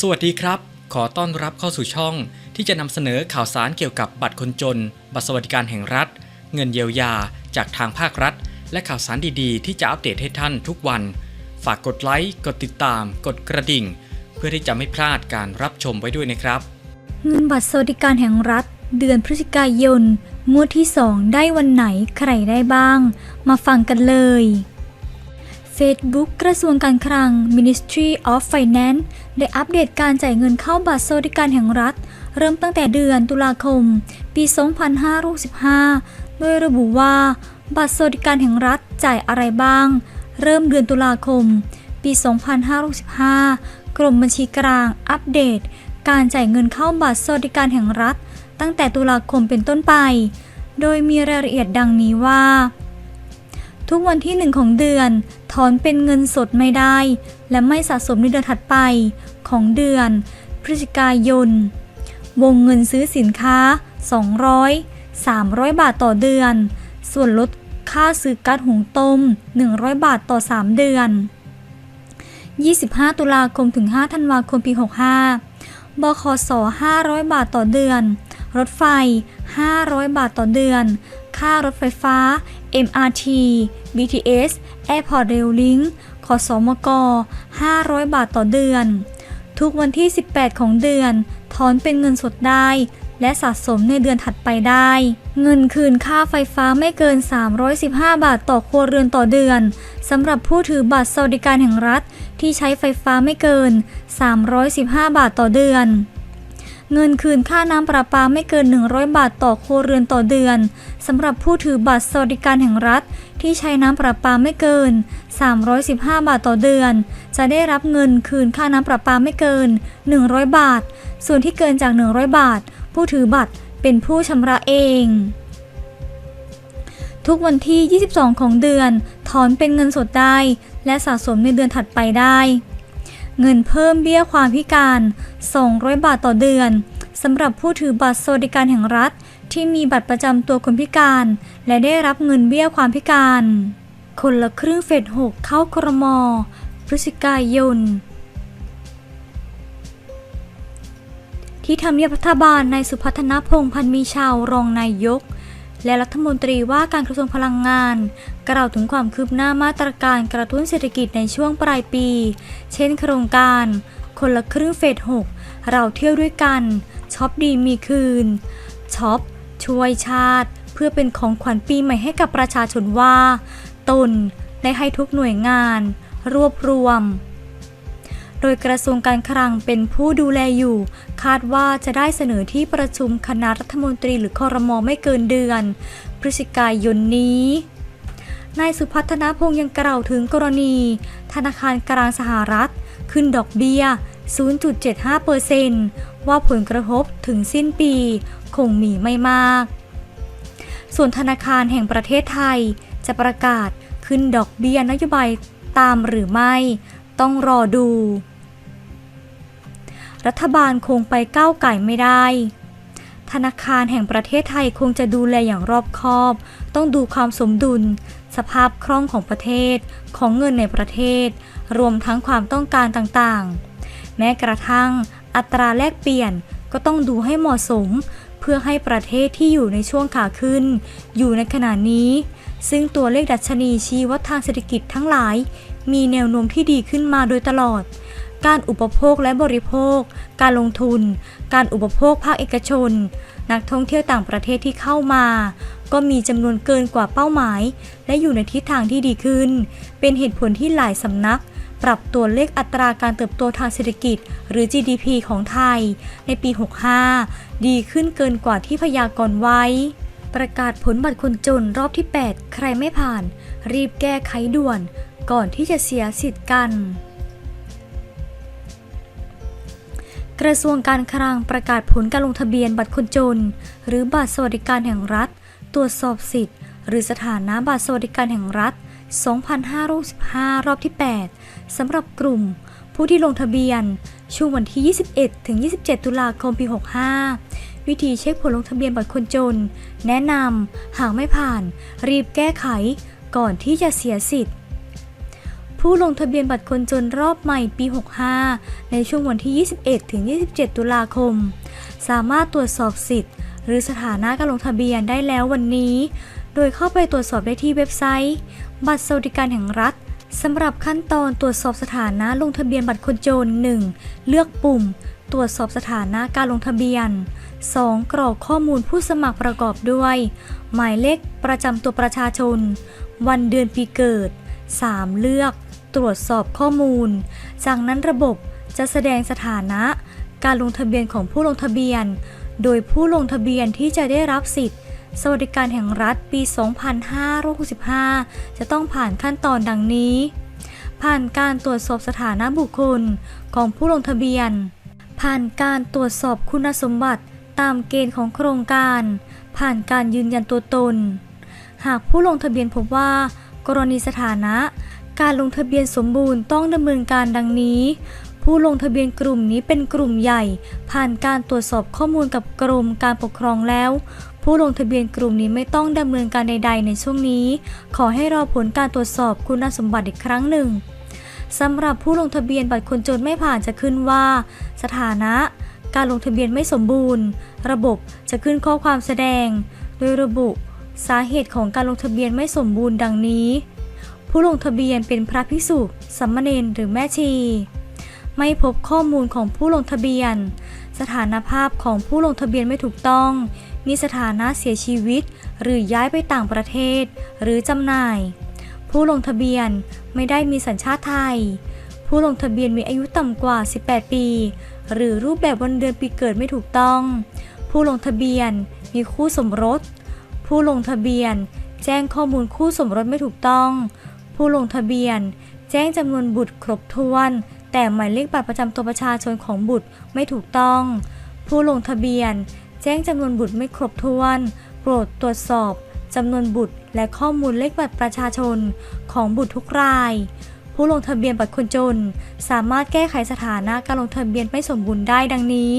สวัสดีครับ ขอต้อนรับเข้าสู่ช่อง ที่จะนำเสนอข่าวสารเกี่ยวกับบัตรคนจน บัตรสวัสดิการแห่งรัฐ เงินเยียวยา จากทางภาครัฐ และข่าวสารดีๆ ที่จะอัปเดตให้ท่านทุกวัน ฝากกดไลค์ กดติดตาม กดกระดิ่ง เพื่อที่จะไม่พลาดการรับชมไว้ด้วยนะครับ เงินบัตรสวัสดิการแห่งรัฐ เดือนพฤศจิกายน งวดที่ 2 ได้วันไหนใครได้บ้าง มาฟังกันเลย Facebook กระทรวงการคลัง Ministry of Finance ได้อัปเดตการจ่ายเงินเข้าบัตรสวัสดิการแห่งรัฐ เริ่มตั้งแต่เดือนตุลาคม ปี 2565 โดยระบุว่า บัตรสวัสดิการแห่งรัฐจ่ายอะไรบ้าง เริ่มเดือนตุลาคม ปี 2565 กรมบัญชีกลางอัปเดต การจ่ายเงินเข้าบัตรสวัสดิการแห่งรัฐ ตั้งแต่ตุลาคมเป็นต้นไป โดยมีรายละเอียดดังนี้ว่า ทุกวันที่หนึ่งของเดือน ถอนเป็นเงินสดไม่ได้ และไม่สะสมในเดือนถัดไปของเดือน พฤศจิกายน วงเงินซื้อสินค้า 200 300 บาทต่อเดือน ส่วนลดค่าซื้อก๊าซหุงต้ม 100 บาทต่อ 3 เดือน 25 ตุลาคมถึง 5 ธันวาคมปี 65บขส500 บาทต่อเดือน รถไฟ 500 บาทต่อเดือน ค่ารถไฟฟ้า MRT BTS Airport Rail Link ขอสมก 500 บาทต่อเดือน ทุกวันที่ 18 ของเดือน ถอนเป็นเงินสดได้ และสะสมในเดือนถัดไปได้ เงินคืนค่าไฟฟ้าไม่เกิน 315 บาทต่อครัวเรือนต่อเดือนสำหรับผู้ถือบัตรสวัสดิการแห่งรัฐที่ใช้ไฟฟ้าไม่เกิน 315 บาทต่อเดือน เงินคืนค่าน้ำประปาไม่เกิน 100 บาทต่อครัวเรือนต่อเดือนสำหรับผู้ถือบัตรสวัสดิการแห่งรัฐ ที่ใช้น้ำประปาไม่เกิน 315 บาทต่อเดือน จะได้รับเงินคืนค่าน้ำประปาไม่เกิน 100 บาท ส่วนที่เกินจาก 100 บาท ผู้ถือบัตรเป็นผู้ชำระเองทุกวันที่ 22 ของเดือน ถอนเป็นเงินสดได้ และสะสมในเดือนถัดไปได้ เงินเพิ่มเบี้ยความพิการ 200 บาทต่อเดือนสำหรับผู้ถือบัตรสวัสดิการแห่งรัฐ ที่มีบัตรประจำตัวคนพิการ และได้รับเงินเบี้ยความพิการ คนละครึ่งเฟส6เข้าครม พฤศจิกายน ที่ทำเนียบรัฐบาลนายสุพัฒนพงพันมีชาวรองนายก และรัฐมนตรีว่าการกระทรวงพลังงาน กล่าวถึงความคืบหน้ามาตรการกระตุ้นเศรษฐกิจในช่วงปลายปี เช่น โครงการ คนละครึ่งเฟส 6 เราเที่ยวด้วยกันช็อปดีมีคืนช็อปช่วยชาติ เพื่อเป็นของขวัญปีใหม่ให้กับประชาชนว่า ตนได้ให้ทุกหน่วยงาน รวบรวม โดยกระทรวงการคลังเป็นผู้ดูแลอยู่ คาดว่าจะได้เสนอที่ประชุมคณะรัฐมนตรีหรือคอรมอไม่เกินเดือน พฤศจิกายนนี้นายสุพัฒนพงษ์ยังกล่าวถึงกรณี ธนาคารกลางสหรัฐ ขึ้นดอกเบี้ย 0.75%ว่าผลกระทบถึงสิ้นปีคงมีไม่มาก ส่วนธนาคารแห่งประเทศไทยจะประกาศขึ้นดอกเบี้ยนโยบายตามหรือไม่ ต้องรอดู รัฐบาลคงไปก้าวไก่ไม่ได้ ธนาคารแห่งประเทศไทยคงจะดูแลอย่างรอบคอบ ต้องดูความสมดุล สภาพคล่องของประเทศ ของเงินในประเทศ รวมทั้งความต้องการต่างๆ แม้กระทั่งอัตราแลกเปลี่ยนก็ต้องดูให้เหมาะสม เพื่อให้ประเทศที่อยู่ในช่วงขาขึ้น อยู่ในขณะนี้ ซึ่งตัวเลขดัชนีชี้วัดทางเศรษฐกิจทั้งหลาย มีแนวโน้มที่ดีขึ้นมาโดยตลอด การอุปโภคและบริโภค การลงทุน การอุปโภคภาคเอกชน นักท่องเที่ยวต่างประเทศที่เข้ามา ก็มีจำนวนเกินกว่าเป้าหมาย และอยู่ในทิศทางที่ดีขึ้น เป็นเหตุผลที่หลายสำนัก ปรับตัวเลขอัตราการเติบโตทางเศรษฐกิจ หรือ GDP ของไทย ในปี 65 ดีขึ้นเกินกว่าที่พยากรณ์ไว้ ประกาศผลบัตรคนจนรอบที่ 8 ใครไม่ผ่าน รีบแก้ไขด่วน ก่อนที่จะเสียสิทธิ์กัน กระทรวงการคลังประกาศผลการลงทะเบียนบัตรคนจน หรือบัตรสวัสดิการแห่งรัฐ ตรวจสอบสิทธิ์ หรือสถานะบัตรสวัสดิการแห่งรัฐ 2515รอบที่ 8 สำหรับกลุ่ม ผู้ที่ลงทะเบียน ช่วงวันที่ 21 ถึง 27 ตุลาคม ปี 65 วิธีเช็คผลลงทะเบียนบัตรคนจน แนะนำหากไม่ผ่าน รีบแก้ไข ก่อนที่จะเสียสิทธิ์ ผู้ลงทะเบียนบัตรคนจนรอบใหม่ปี 65 ในช่วงวันที่ 21 ถึง 27 ตุลาคม สามารถตรวจสอบสิทธิ์ หรือสถานะการลงทะเบียนได้แล้ววันนี้ โดยเข้าไปตรวจสอบได้ที่เว็บไซต์ บัตรสวัสดิการแห่งรัฐสำหรับขั้นตอนตรวจสอบสถานะลงทะเบียนบัตรคนจน 1. เลือกปุ่ม ตรวจสอบสถานะการลงทะเบียน 2. กรอกข้อมูลผู้สมัครประกอบด้วย หมายเลขประจำตัวประชาชน วันเดือนปีเกิด 3. เลือก ตรวจสอบข้อมูล จากนั้นระบบจะแสดงสถานะ การลงทะเบียนของผู้ลงทะเบียน โดยผู้ลงทะเบียนที่จะได้รับสิทธิ์ สวัสดิการแห่งรัฐปี 2565 จะต้องผ่านขั้นตอนดังนี้ ผ่านการตรวจสอบสถานะบุคคลของผู้ลงทะเบียน ผ่านการตรวจสอบคุณสมบัติตามเกณฑ์ของโครงการ ผ่านการยืนยันตัวตน หากผู้ลงทะเบียนพบว่า กรณีสถานะ การลงทะเบียนสมบูรณ์ต้องดำเนินการดังนี้ ผู้ลงทะเบียนกลุ่มนี้เป็นกลุ่มใหญ่ ผ่านการตรวจสอบข้อมูลกับกรมการปกครองแล้ว ผู้ลงทะเบียนกลุ่มนี้ไม่ต้องดำเนินการใด ๆ ในช่วงนี้ ขอให้รอผลการตรวจสอบคุณสมบัติอีกครั้งหนึ่งสำหรับผู้ลงทะเบียนบัตรคนจนไม่ผ่านจะขึ้นว่า สถานะ การลงทะเบียนไม่สมบูรณ์ ระบบจะขึ้นข้อความแสดง โดยระบุ สาเหตุของการลงทะเบียนไม่สมบูรณ์ดังนี้ ผู้ลงทะเบียนเป็นพระภิกษุสามเณรหรือแม่ชี ไม่พบข้อมูลของผู้ลงทะเบียน สถานภาพของผู้ลงทะเบียนไม่ถูกต้อง มีสถานะเสียชีวิต หรือย้ายไปต่างประเทศ หรือจำหน่าย ผู้ลงทะเบียนไม่ได้มีสัญชาติไทย ผู้ลงทะเบียนมีอายุต่ำกว่า 18 ปี หรือรูปแบบวันเดือนปีเกิดไม่ถูกต้อง ผู้ลงทะเบียนมีคู่สมรส ผู้ลงทะเบียน แจ้งข้อมูลคู่สมรสไม่ถูกต้อง ผู้ลงทะเบียน แจ้งจำนวนบุตรครบถ้วน แต่หมายเลขบัตรประจำตัวประชาชนของบุตรไม่ถูกต้อง ผู้ลงทะเบียน แจ้งจำนวนบุตรไม่ครบถ้วน โปรดตรวจสอบจำนวนบุตรและข้อมูลเลขบัตรประชาชนของบุตรทุกราย ผู้ลงทะเบียนบัตรคนจน สามารถแก้ไขสถานะการลงทะเบียนไม่สมบูรณ์ได้ดังนี้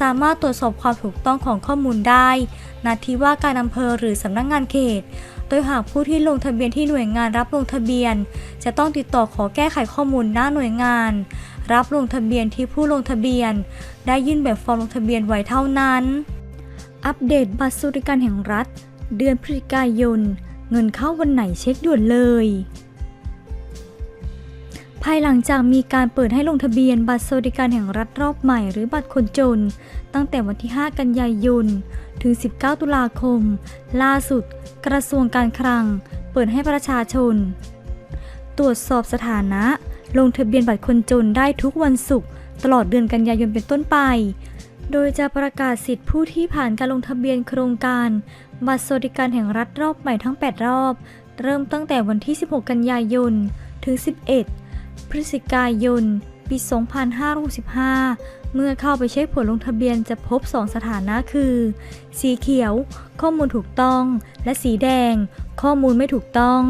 สามารถตรวจสอบความถูกต้องของข้อมูลได้ณที่ว่าการอำเภอหรือสำนักงานเขต โดยหากผู้ที่ลงทะเบียนที่หน่วยงานรับลงทะเบียน จะต้องติดต่อขอแก้ไขข้อมูลหน้าหน่วยงาน รับลงทะเบียนที่ผู้ลงทะเบียน ได้ยื่นแบบฟอร์มลงทะเบียนไว้เท่านั้น อัปเดตบัตรสวัสดิการแห่งรัฐ เดือนพฤศจิกายน เงินเข้าวันไหนเช็คด่วนเลย ภายหลังจากมีการเปิดให้ลงทะเบียนบัตรสวัสดิการแห่งรัฐรอบใหม่หรือบัตรคนจน ตั้งแต่วันที่ 5 กันยายน ถึง 19 ตุลาคม ล่าสุด กระทรวงการคลัง เปิดให้ประชาชน ตรวจสอบสถานะ ลงทะเบียนบัตรคนจนได้ทุกวันศุกร์ตลอดเดือนกันยายนเป็นต้นไป โดยจะประกาศสิทธิผู้ที่ผ่านการลงทะเบียนโครงการ บัตรสวัสดิการแห่งรัฐรอบใหม่ทั้ง 8 รอบ เริ่มตั้งแต่วันที่ 16 กันยายน ถึง 11 พฤศจิกายน ปี 2565 เมื่อเข้าไปเช็คผลลงทะเบียนจะพบ 2 สถานะคือ สีเขียว ข้อมูลถูกต้อง และสีแดง ข้อมูลไม่ถูกต้อง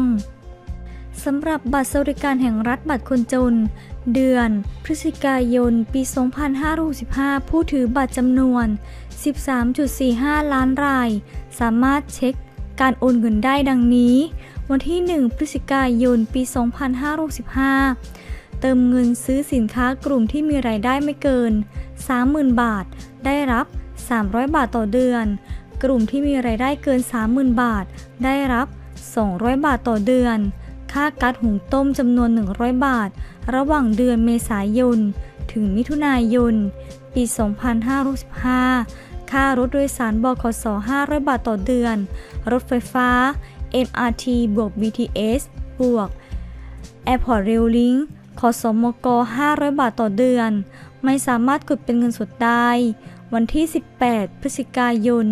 สำหรับบัตรสวัสดิการแห่งรัฐบัตรคนจน เดือน พฤศจิกายน ปี 2565 ผู้ถือบัตรจำนวน 13.45 ล้านราย สามารถเช็ค การโอนเงินได้ดังนี้ วันที่ 1 พฤศจิกายน ปี 2565 เติมเงินซื้อสินค้ากลุ่มที่มีรายได้ไม่เกิน 30,000 บาท ได้รับ 300 บาทต่อเดือน กลุ่มที่มีรายได้เกิน 30,000 บาท ได้รับ 200 บาทต่อเดือน ค่าก๊าซหุงต้มจำนวน 100 บาท ระหว่างเดือนเมษายน ถึงมิถุนายน ปี 2565 ค่ารถโดยสารบขส500 บาทต่อเดือน รถไฟฟ้า MRT บวก BTS บวก Airport Rail Link ขอสมก 500 บาทต่อเดือน ไม่สามารถกดเป็นเงินสดได้ วันที่ 18 พฤศจิกายน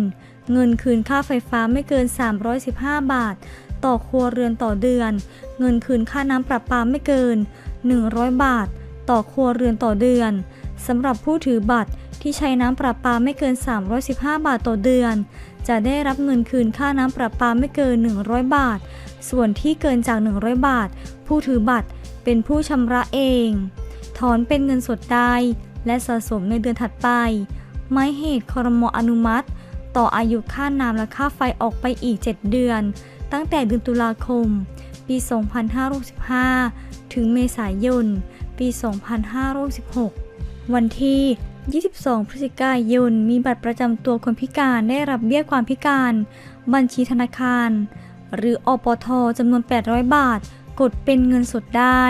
เงินคืนค่าไฟฟ้าไม่เกิน 315 บาท ต่อครัวเรือนต่อเดือน เงินคืนค่าน้ำประปาไม่เกิน 100 บาท ต่อครัวเรือนต่อเดือนสำหรับผู้ถือบัตร ที่ใช้น้ำประปาไม่เกิน 315 บาทต่อเดือน จะได้รับเงินคืนค่าน้ำประปาไม่เกิน 100 บาท ส่วนที่เกินจาก 100 บาท ผู้ถือบัตรเป็นผู้ชำระเอง ถอนเป็นเงินสดได้ และสะสมในเดือนถัดไป ไม่เหตุคอรมออนุมัติ ต่ออายุค่าน้ำและค่าไฟออกไปอีก 7 เดือน ตั้งแต่เดือนตุลาคม ปี 2565 ถึงเมษายน ปี 2516วันที่ 22 พฤศจิกายน มีบัตรประจำตัวคนพิการได้รับเบี้ยความพิการ บัญชีธนาคาร หรืออปทจำนวน 800 บาท กดเป็นเงินสดได้